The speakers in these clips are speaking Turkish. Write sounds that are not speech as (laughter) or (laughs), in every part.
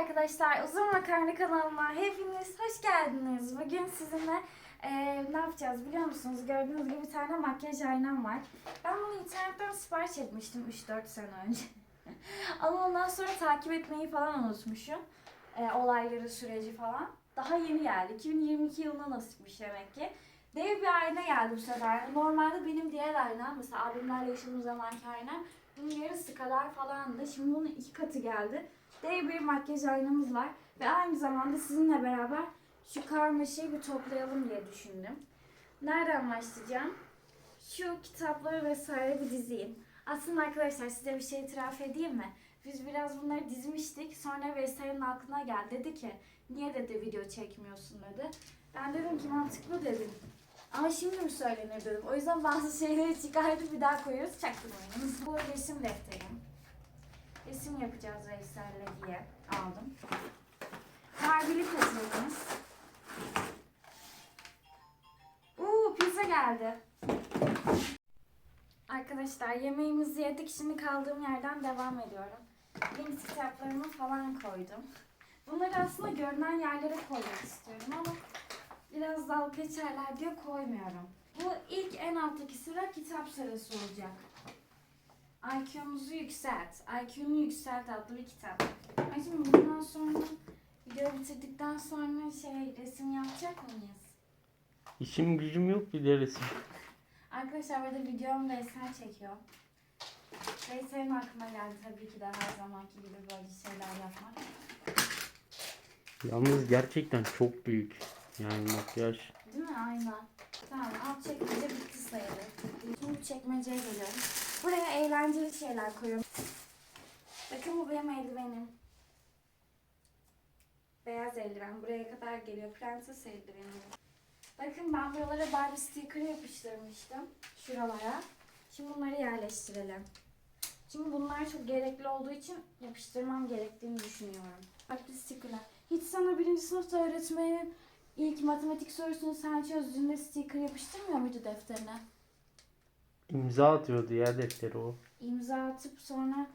arkadaşlar, Uzun Makarna kanalıma hepiniz hoş geldiniz. Bugün sizinle eee, ne yapacağız biliyor musunuz? Gördüğünüz gibi bir tane makyaj aynam var. Ben bunu internetten sipariş etmiştim 3-4 sene önce. (laughs) Ama ondan sonra takip etmeyi falan unutmuşum. Eee, olayları, süreci falan. Daha yeni geldi. 2022 yılına nasipmiş demek ki. Dev bir ayna geldi bu sefer. Normalde benim diğer aynam, mesela abimlerle yaşadığım zamanki aynam, bunun yarısı kadar falandı. Şimdi bunun iki katı geldi. Dev bir makyaj aynamız var. Ve aynı zamanda sizinle beraber şu karmaşayı bir toplayalım diye düşündüm. Nereden başlayacağım? Şu kitapları vesaire bir dizeyim. Aslında arkadaşlar size bir şey itiraf edeyim mi? Biz biraz bunları dizmiştik. Sonra Veysel'in aklına geldi. Dedi ki niye dedi video çekmiyorsun dedi. Ben dedim ki mantıklı dedim. Ama şimdi mi söylenir dedim. O yüzden bazı şeyleri çıkartıp bir daha koyuyoruz. Çaktırmayınız. Bu resim defterim. Resim yapacağız Veysel'le diye aldım. Barbie'li peteğimiz. Uuu pizza geldi. Arkadaşlar yemeğimizi yedik. Şimdi kaldığım yerden devam ediyorum. Yeni kitaplarımı falan koydum. Bunları aslında görünen yerlere koymak istiyorum ama biraz dalga geçerler diye koymuyorum. Bu ilk en alttaki sıra kitap sırası olacak. IQ'muzu yükselt. IQ'nu yükselt adlı bir kitap. Ay şimdi bundan sonra video bitirdikten sonra şey resim yapacak mıyız? İşim gücüm yok bir de resim. (laughs) Arkadaşlar burada videom Veysel çekiyor. Veysel'in aklına geldi tabii ki de her zamanki gibi böyle şeyler yapmak. Yalnız gerçekten çok büyük. Yani makyaj. Değil mi? Aynen. Tamam alt çekmece bitti sayılır. Şimdi çekmeceye geliyorum. Buraya eğlenceli şeyler koyuyorum. Bakın bu benim eldivenim. Beyaz eldiven. Buraya kadar geliyor. Prenses eldiveni. Bakın ben buralara Barbie sticker yapıştırmıştım. Şuralara. Şimdi bunları yerleştirelim. Çünkü bunlar çok gerekli olduğu için yapıştırmam gerektiğini düşünüyorum. Barbie stickerlar. Hiç sana birinci sınıfta öğretmenin ilk matematik sorusunu sen çözdüğünde sticker yapıştırmıyor muydu defterine? imza atıyordu ya defteri o. İmza atıp sonra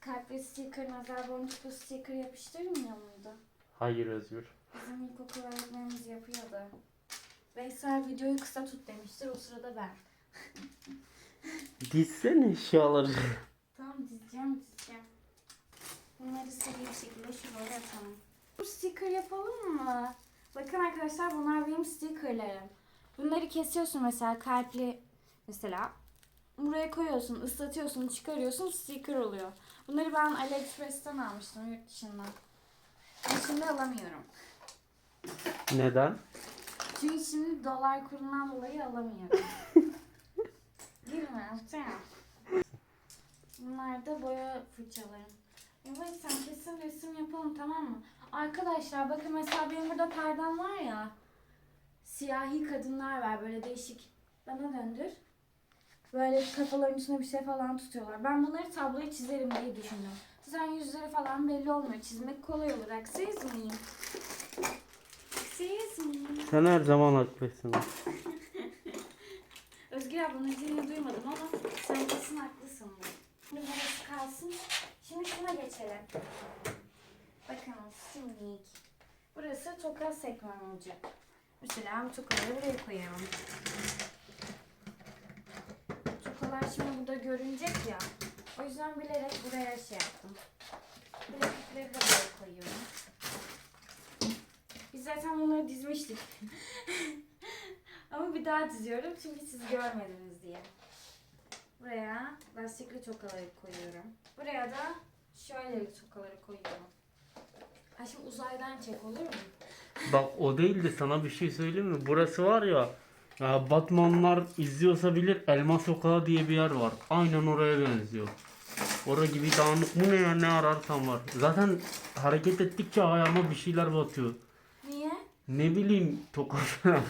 kalpli sticker, nazar boncuklu sticker yapıştırmıyor muydu? Hayır Özgür. Bizim ilkokul öğretmenimiz yapıyordu. Veysel videoyu kısa tut demiştir. O sırada ben. Dizsene eşyaları. Tamam dizeceğim dizeceğim. Bunları seri bir şekilde şuraya atalım. Bu sticker yapalım mı? Bakın arkadaşlar bunlar benim stickerlarım. Bunları kesiyorsun mesela kalpli mesela. Buraya koyuyorsun, ıslatıyorsun, çıkarıyorsun, sticker oluyor. Bunları ben AliExpress'ten almıştım yurt dışından. Şimdi alamıyorum. Neden? Çünkü şimdi dolar kurundan dolayı alamıyorum. (laughs) Girme tamam. Bunlar da boya fırçalarım. Evet sen kesin resim yapalım tamam mı? Arkadaşlar bakın mesela benim burada perdem var ya. Siyahi kadınlar var böyle değişik. Bana döndür. Böyle kafaların üstüne bir şey falan tutuyorlar. Ben bunları tabloya çizerim diye düşündüm. Zaten yüzleri falan belli olmuyor. Çizmek kolay olur. Haksız mıyım? Haksız mıyım? Sen her zaman haklısın. (laughs) Özgür ablanın dediğini duymadım ama sen kesin haklısındır. Şimdi burası kalsın. Şimdi şuna geçelim. Bakın şimdi burası toka sekmem olacak. Mesela bu tokaları buraya koyalım. Tokalar şimdi burada görünecek ya. O yüzden bilerek buraya şey yaptım. Bileklikleri de buraya koyuyorum. Biz zaten bunları dizmiştik. (laughs) Ama bir daha diziyorum çünkü siz görmediniz diye. Buraya lastikli tokaları koyuyorum. Buraya da şöyle tokaları koyuyorum. Ay şimdi uzaydan çek olur mu? Bak o değil de sana bir şey söyleyeyim mi? Burası var ya. ya Batmanlar izliyorsa bilir Elma Sokağı diye bir yer var. Aynen oraya benziyor. Orada gibi dağınık bu ne ya ne ararsan var. Zaten hareket ettikçe ayağıma bir şeyler batıyor. Niye? Ne bileyim toka falan.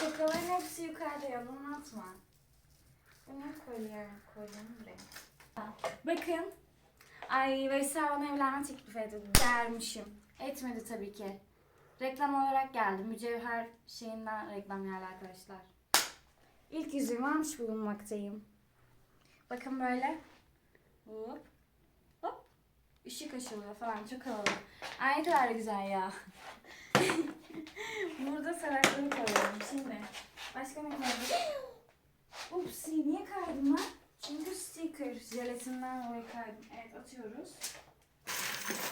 Tokaların hepsi yukarıda ya bunu atma. Bunu koyuyorum, koyuyorum buraya. Bakın. Ay Veysel bana evlenme teklif etti dermişim. Etmedi tabii ki. Reklam olarak geldi. Mücevher şeyinden reklam geldi arkadaşlar. İlk yüzüğümü almış bulunmaktayım. Bakın böyle. Hop. Hop. ışık açılıyor falan çok havalı. Ay ne kadar güzel ya. (laughs) Burada sarakları koyuyorum şimdi. Başka ne koyalım? Upsi niye kaydım lan? Çünkü sticker jelatinden dolayı kaydım. Evet atıyoruz.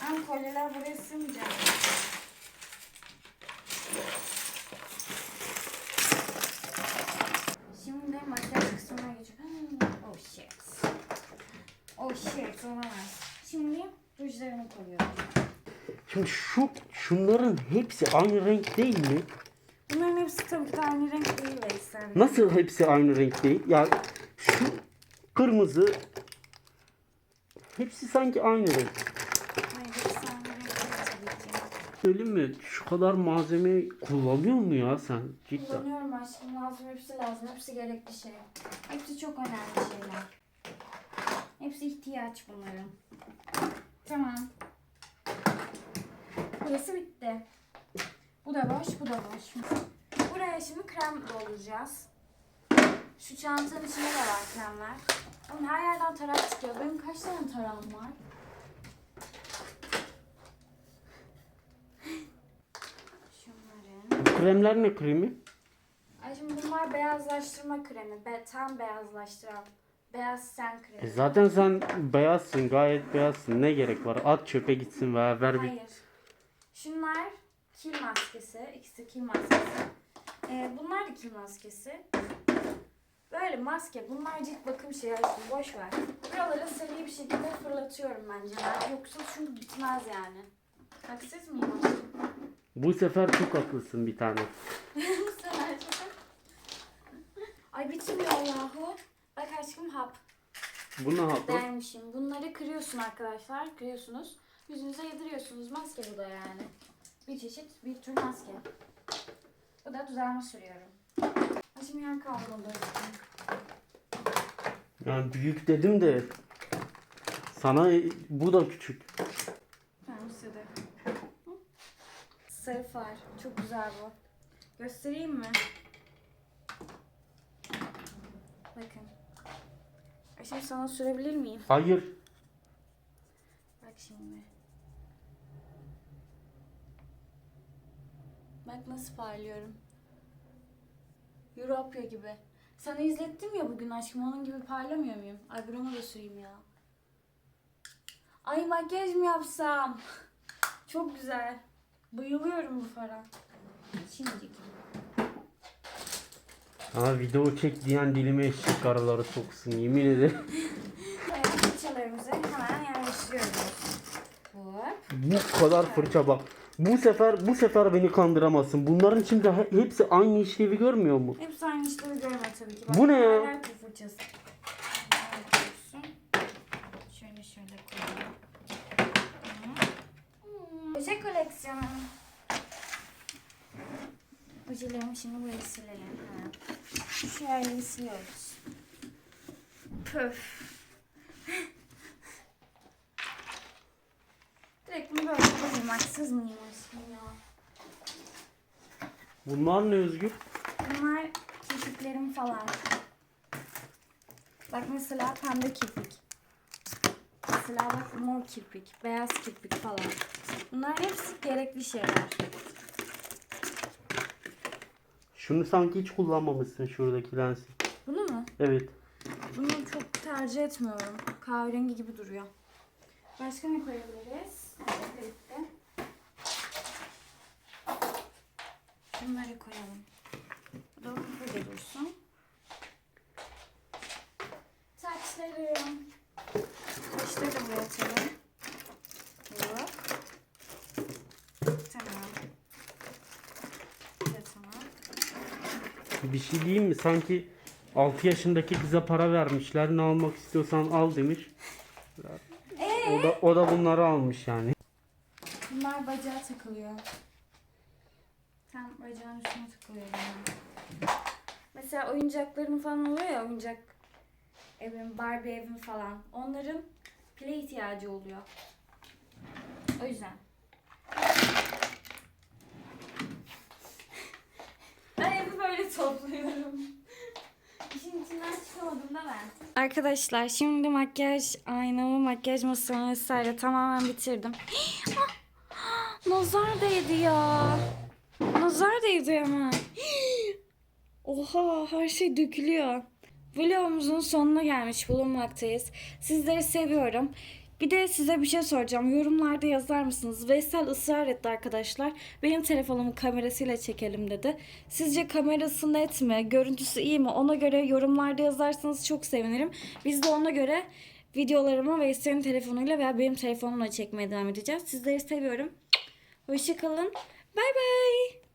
Ama kolyeler buraya sığmayacak. Şimdi makyaj kısmına geçiyorum. Oh shit. Oh shit olamaz. Şimdi rujlarını koyuyorum. Şimdi şu şunların hepsi aynı renk değil mi? Bunların hepsi tabii ki de aynı renk değil Veysel. Nasıl hepsi aynı renk değil? Ya kırmızı hepsi sanki aynı renk. Hayır hepsi aynı renk değil tabii ki. Söyleyeyim mi? Şu kadar malzeme kullanıyor mu ya sen? Cidden. Kullanıyorum aşkım lazım hepsi lazım. Hepsi gerekli şey. Hepsi çok önemli şeyler. Hepsi ihtiyaç bunların. Tamam. Burası bitti. Bu da boş, bu da boş. Buraya şimdi krem dolduracağız. Şu çantanın içinde de var kremler. Oğlum her yerden tarak çıkıyor. Benim kaç tane tarağım var? Şunları. Kremler ne kremi? Ay şimdi bunlar beyazlaştırma kremi. Be tam beyazlaştıran. Beyaz ten kremi. E zaten sen beyazsın, gayet beyazsın. Ne gerek var? At çöpe gitsin veya ver bir. Hayır. Şunlar kil maskesi. İkisi kil maskesi. Ee, bunlar da kil maskesi. Böyle maske. Bunlar cilt bakım şeyi aşkım. Boş ver. Buraları seri bir şekilde fırlatıyorum bence. Ben. Yoksa çünkü bitmez yani. Haksız mıyım? Bu sefer çok haklısın bir tane. (laughs) Bu sefer çok- Ay bitmiyor yahu. Bak aşkım hap. Bu ne yaptı? dermişim. Bunları kırıyorsun arkadaşlar. Kırıyorsunuz. Yüzünüze yediriyorsunuz. Maske bu da yani. Bir çeşit bir tür maske. Bu da düzelme sürüyorum. Kalmadı. Yani büyük dedim de sana bu da küçük. Tamam size Sarı far. Çok güzel bu. Göstereyim mi? Bakın. Şimdi sana sürebilir miyim? Hayır. Bak şimdi. Bak nasıl parlıyorum. Europia gibi. Sana izlettim ya bugün aşkım onun gibi parlamıyor muyum? Ay burama da süreyim ya. Ay makyaj mı yapsam? (laughs) Çok güzel. Bayılıyorum bu fara. Şimdilik. Ha video çek diyen dilime eşek araları soksun yemin ederim. (laughs) Evet, fırçalarımızı hemen yerleştiriyoruz. Hop. Bu kadar fırça bak. Bu sefer bu sefer beni kandıramazsın. Bunların içinde he- hepsi aynı işlevi görmüyor mu? Hepsi aynı işlevi görme tabii ki. Bu ne ya? Fırçası. Şöyle şöyle koyalım. Hmm. Oje koleksiyonu. Ojelerimi şimdi buraya silelim. Ha. Şöyle siliyoruz. Pöf. Direkt bunu Haksız mıyım ya? Bunlar ne Özgür? Bunlar kirpiklerim falan. Bak mesela pembe kirpik. Mesela bak mor kirpik, beyaz kirpik falan. Bunlar hepsi gerekli şeyler. Şunu sanki hiç kullanmamışsın şuradaki lensi. Bunu mu? Evet. Bunu çok tercih etmiyorum. Kahverengi gibi duruyor. Başka ne koyabiliriz? Evet, Bunları koyalım. Bu da burada dursun. Saçlarım. Saçları da buraya atalım. Hop. Tamam. Da tamam. Bir şey diyeyim mi? Sanki 6 yaşındaki kıza para vermişler. Ne almak istiyorsan al demiş. O da, o da bunları almış yani. Bunlar bacağa takılıyor. Tam bacağın üstüne takılıyor bunlar. Mesela oyuncaklarım falan oluyor ya oyuncak evim, Barbie evim falan. Onların pile ihtiyacı oluyor. O yüzden. (laughs) Ben evi böyle topluyorum. İşin içinden çıkamadım da ben. Arkadaşlar şimdi makyaj aynamı, makyaj masamı vesaire tamamen bitirdim. (gasps) Nazar değdi ya. Nazar değdi ama. (gasps) Oha her şey dökülüyor. Vlogumuzun sonuna gelmiş bulunmaktayız. Sizleri seviyorum. Bir de size bir şey soracağım. Yorumlarda yazar mısınız? Veysel ısrar etti arkadaşlar. Benim telefonumu kamerasıyla çekelim dedi. Sizce kamerası net mi? Görüntüsü iyi mi? Ona göre yorumlarda yazarsanız çok sevinirim. Biz de ona göre videolarımı Veysel'in telefonuyla veya benim telefonumla çekmeye devam edeceğiz. Sizleri seviyorum. Hoşçakalın. Bay bay.